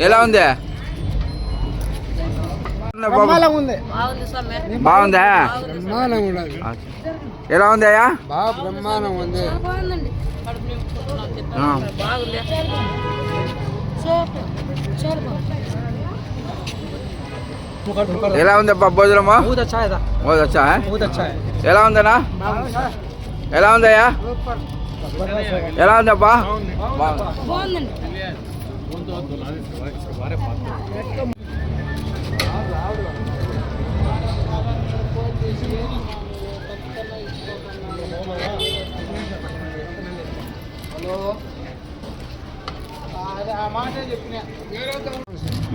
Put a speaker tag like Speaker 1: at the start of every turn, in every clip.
Speaker 1: ఎలా ఉంది?
Speaker 2: బాగుందా
Speaker 1: ఎలా ఉంది
Speaker 3: బ్రహ్మాండం ఉంది.
Speaker 1: ఎలా ఉందబ్బా భోజనమా?
Speaker 3: ఊదొచ్చా
Speaker 1: ఎలా ఉందనా ఎలా ఉందయ్యా ఎలా ఉందబ్బా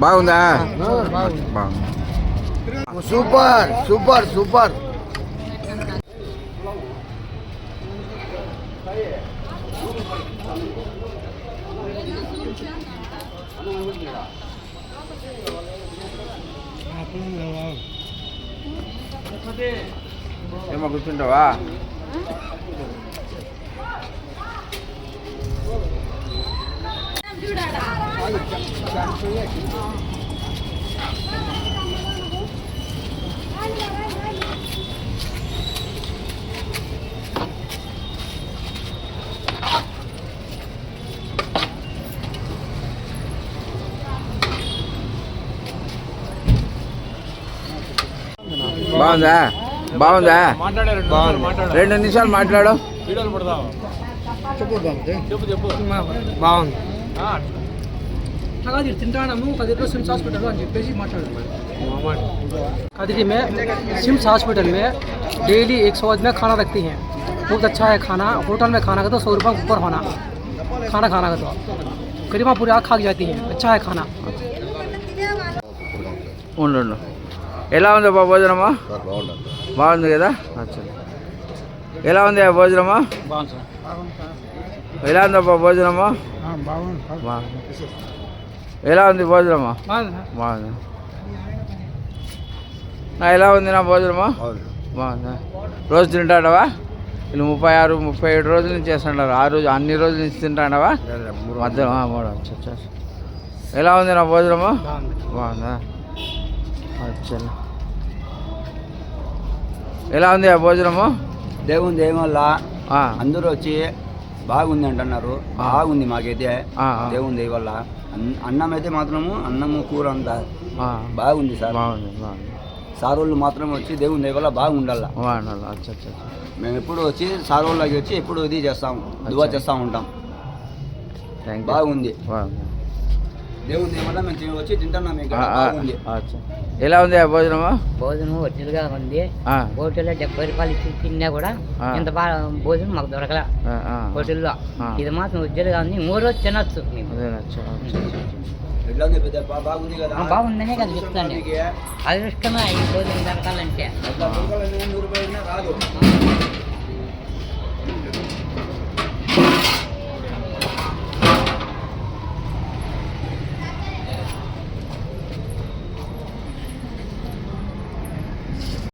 Speaker 1: బాగుందా?
Speaker 3: Super super super.
Speaker 1: ఏమో కూర్చుంటావా బాగుందా బాగుందా రెండు నిమిషాలు మాట్లాడు
Speaker 3: బాగుంది
Speaker 4: కదిరి తింటాము కదిరిలో सिम्स हॉस्पिटल అని చెప్పేసి మాట్లాడారు कदरी में सिम्स हॉस्पिटल में डेली एक सौ आदमी खाना रखती हैं बहुत अच्छा है खाना होटल में खाना का तो सौ रुपये ऊपर होना खाना खाना का तो करीबा पूरी आग खा के जाती है अच्छा है खाना
Speaker 1: ఉండు ఉండు. ఎలా ఉంది అబ్బా భోజనమా? బాగుంది కదా? అచ్చా ఎలా ఉంది ఆ భోజనమా? ఎలా ఉంది అబ్బా భోజనమా? ఎలా ఉంది భోజనమా? బాగుంది. నా ఎలా ఉంది నా భోజనమా? బాగుందా. రోజు తింటాడవా? వీళ్ళు ముప్పై ఆరు ముప్పై ఏడు రోజుల నుంచి చేస్తుంటారు. ఆ రోజు అన్ని రోజుల నుంచి తింటాడవా? మధ్యలో అచ్చా ఎలా ఉంది నా భోజనము? బాగుందా? ఎలా ఉంది ఆ భోజనము?
Speaker 5: దేవుని దయ వల్ల
Speaker 1: ఆ,
Speaker 5: అందరూ వచ్చి బాగుంది అంటున్నారు. బాగుంది మాకైతే. దేవుని వల్ల. అన్- అన్నం అయితే మాత్రము అన్నము కూర అంతా బాగుంది సార్. సార్ వాళ్ళు మాత్రం వచ్చి దేవుని వల్ల బాగుండాల. మేము ఎప్పుడు వచ్చి సార్ వాళ్ళకి వచ్చి ఎప్పుడు ఇది చేస్తాం దువా చేస్తూ ఉంటాం. బాగుంది. దేవుని వల్ల మేము తింటున్నాం బాగుంది.
Speaker 1: ఎలా ఉంది ఆ భోజనము?
Speaker 6: భోజనం ఒరిజినల్గా ఉంది.
Speaker 1: ఆ,
Speaker 6: హోటల్లో డెబ్బై రూపాయలు ఇచ్చి తిన్నా కూడా. ఇంత బాగా భోజనం మాకు దొరకల. హోటల్లో. ఇది మాత్రం ఒరిజినల్గా ఉంది. మూడు రోజు తినొచ్చు బాగుందనే కదా చెప్తాను. అదృష్టమే ఈ భోజనం దొరకాలంటే.